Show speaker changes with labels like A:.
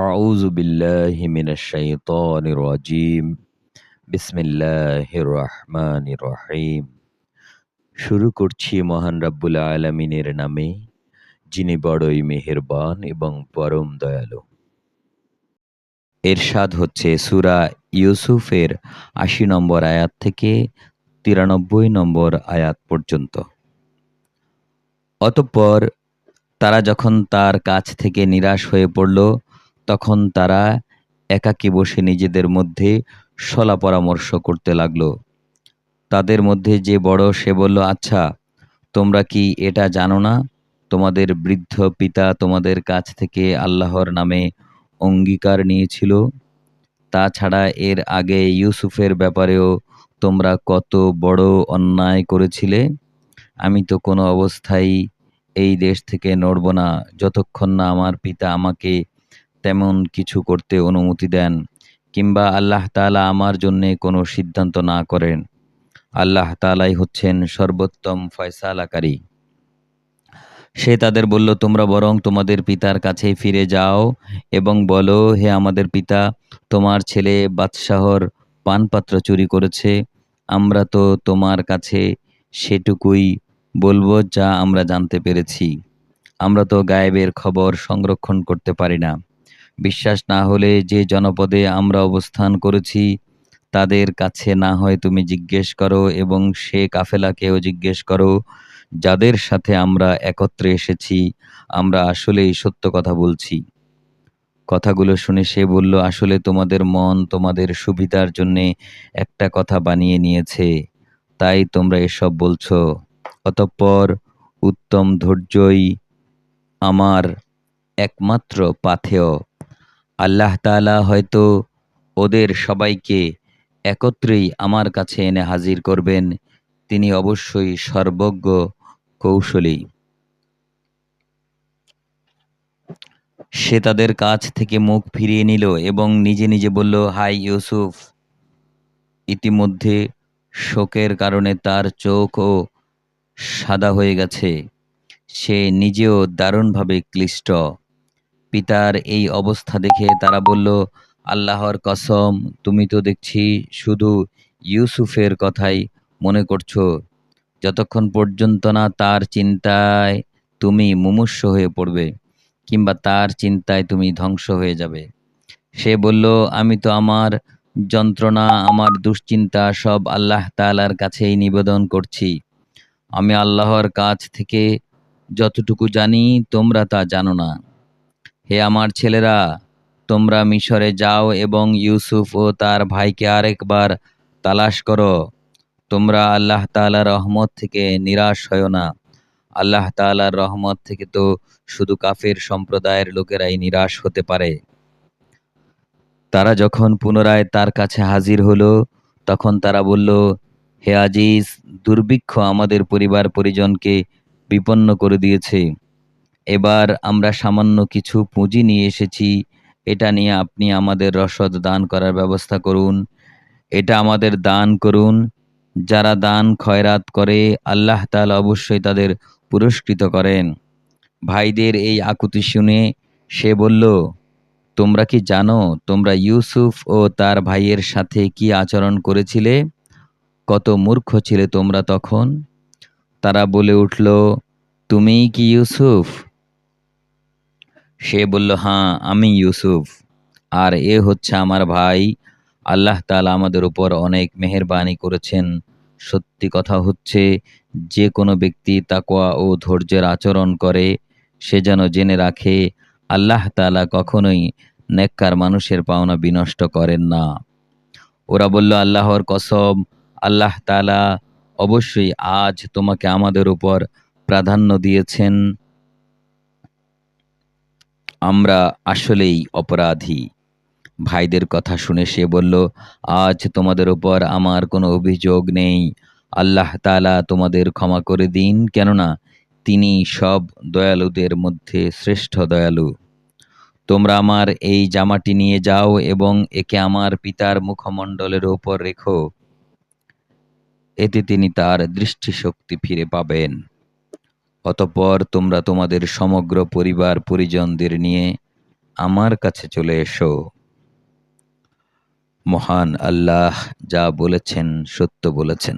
A: أعوذ بالله من الشيطان الرجيم بسم الله الرحمن الرحيم শুরু করছি মহান রাব্বুল আলামিনের নামে যিনি বড়ই মেহেরবান এবং পরম দয়ালু এরশাদ হচ্ছে সূরা ইউসুফের আশি নম্বর আয়াত থেকে তিরানব্বই নম্বর আয়াত পর্যন্ত অতঃপর তারা যখন তার কাছ থেকে নিরাশ হয়ে পড়ল তখন তারা একাকী বসে নিজেদের মধ্যে সলা পরামর্শ করতে লাগল। তাদের মধ্যে যে বড়, সে বলল আচ্ছা তোমরা কি এটা জানো না? তোমাদের বৃদ্ধ পিতা তোমাদের কাছ থেকে আল্লাহর নামে অঙ্গীকার নিয়েছিল। তাছাড়া এর আগে ইউসুফের ব্যাপারেও তোমরা কত বড় অন্যায় করেছিলে। আমি তো কোনো অবস্থায় এই দেশ থেকে নড়ব না। যতক্ষণ না আমার পিতা আমাকে তেমন কিছু করতে অনুমতি দেন কিংবা আল্লাহ তাআলা আমার জন্যে কোনো সিদ্ধান্ত না করেন। আল্লাহ তাআলাই হচ্ছেন সর্বোত্তম ফয়সালাকারী। সে তাদের বলল, তোমরা বরং তোমাদের পিতার কাছে ফিরে যাও এবং বলো, হে আমাদের পিতা, তোমার ছেলে বাদশাহর পানপাত্র চুরি করেছে, আমরা তো তোমার কাছে সেটুকুই বলব যা আমরা জানতে পেরেছি। আমরা তো গায়েবের খবর সংরক্ষণ করতে পারি না। বিশ্বাস না হলে যে জনপদে আমরা অবস্থান করেছি, তাদের কাছে না হয় তুমি জিজ্ঞেস করো এবং সে কাফেলাকেও জিজ্ঞেস করো, যাদের সাথে আমরা একত্রে এসেছি, আমরা আসলেই সত্য কথা বলছি। কথাগুলো শুনে সে বলল, আসলে তোমাদের মন তোমাদের সুবিধার জন্যে একটা কথা বানিয়ে নিয়েছে, তাই তোমরা এসব বলছো। অতঃপর উত্তম ধৈর্যই আমার একমাত্র পাথেয় আল্লাহ তাআলা হয়তো ওদের সবাইকে একত্রেই আমার কাছে এনে হাজির করবেন। তিনি অবশ্যই সর্বজ্ঞ কৌশলী। সে তাদের কাছ থেকে মুখ ফিরিয়ে নিল এবং নিজে নিজে বলল, হাই ইউসুফ। ইতিমধ্যে শোকের কারণে তার চোখও সাদা হয়ে গেছে। সে নিজেও দারুণভাবে ক্লিষ্ট। পিতার এই অবস্থা দেখে তারা বলল, আল্লাহর কসম, তুমি তো দেখছি শুধু ইউসুফের কথাই মনে করছ। যতক্ষণ পর্যন্ত না তার চিন্তায় তুমি মুমূর্ষ হয়ে পড়বে কিংবা তার চিন্তায় তুমি ধ্বংস হয়ে যাবে। সে বলল, আমি তো আমার যন্ত্রণা, আমার দুশ্চিন্তা সব আল্লাহ তাআলার কাছেই নিবেদন করছি। আমি আল্লাহর কাছ থেকে যতটুকু জানি তোমরা তা জানো না। হে আমার ছেলেরা, তোমরা মিশরে যাও এবং ইউসুফ ও তার ভাইকে আরেকবার তালাশ করো। তোমরা আল্লাহ তাআলার রহমত থেকে নিরাশ হও না। আল্লাহ তাআলার রহমত থেকে তো শুধু কাফের সম্প্রদায়ের লোকেরাই নিরাশ হতে পারে। তারা যখন পুনরায় তার কাছে হাজির হলো, তখন তারা বলল, হে আজিজ, দুর্ভিক্ষ আমাদের পরিবার পরিজনকে বিপন্ন করে দিয়েছে। এবার আমরা সামান্য কিছু পুঁজি নিয়ে এসেছি। এটা নিয়ে আপনি আমাদের রসদ দান করার ব্যবস্থা করুন। এটা আমাদের দান করুন। যারা দান খয়রাত করে, আল্লাহ তাআলা অবশ্যই তাদের পুরস্কৃত করেন। ভাইদের এই আকুতি শুনে সে বলল, তোমরা কি জানো, তোমরা ইউসুফ ও তার ভাইয়ের সাথে কি আচরণ করেছিলে? কত মূর্খ ছিলে তোমরা তখন? তারা বলে উঠল, তুমিই কি ইউসুফ? সে বলল হ্যাঁ আমি ইউসুফ। আর এ হচ্ছে আমার ভাই। আল্লাহ তালা আমাদের উপর অনেক মেহেরবানি করেছেন। সত্যি কথা হচ্ছে, যে কোনো ব্যক্তি তাকওয়া ও ধৈর্যের আচরণ করে, সে যেন জেনে রাখে, আল্লাহ তালা কখনোই নেককার মানুষের পাওনা বিনষ্ট করেন না। ওরা বলল, আল্লাহর কসম, আল্লাহ তালা অবশ্যই আজ তোমাকে আমাদের উপর প্রাধান্য দিয়েছেন। আমরা আসলেই অপরাধী। ভাইদের কথা শুনে সে বলল, আজ তোমাদের উপর আমার কোনো অভিযোগ নেই। আল্লাহ তাআলা তোমাদের ক্ষমা করে দিন, কেননা তিনি সব দয়ালুদের মধ্যে শ্রেষ্ঠ দয়ালু। তোমরা আমার এই জামাটি নিয়ে যাও এবং একে আমার পিতার মুখমণ্ডলের ওপর রেখো। এতে তিনি তার দৃষ্টিশক্তি ফিরে পাবেন। অতঃপর তোমরা তোমাদের সমগ্র পরিবার পরিজনদের নিয়ে আমার কাছে চলে এসো। মহান আল্লাহ যা বলেছেন সত্য বলেছেন।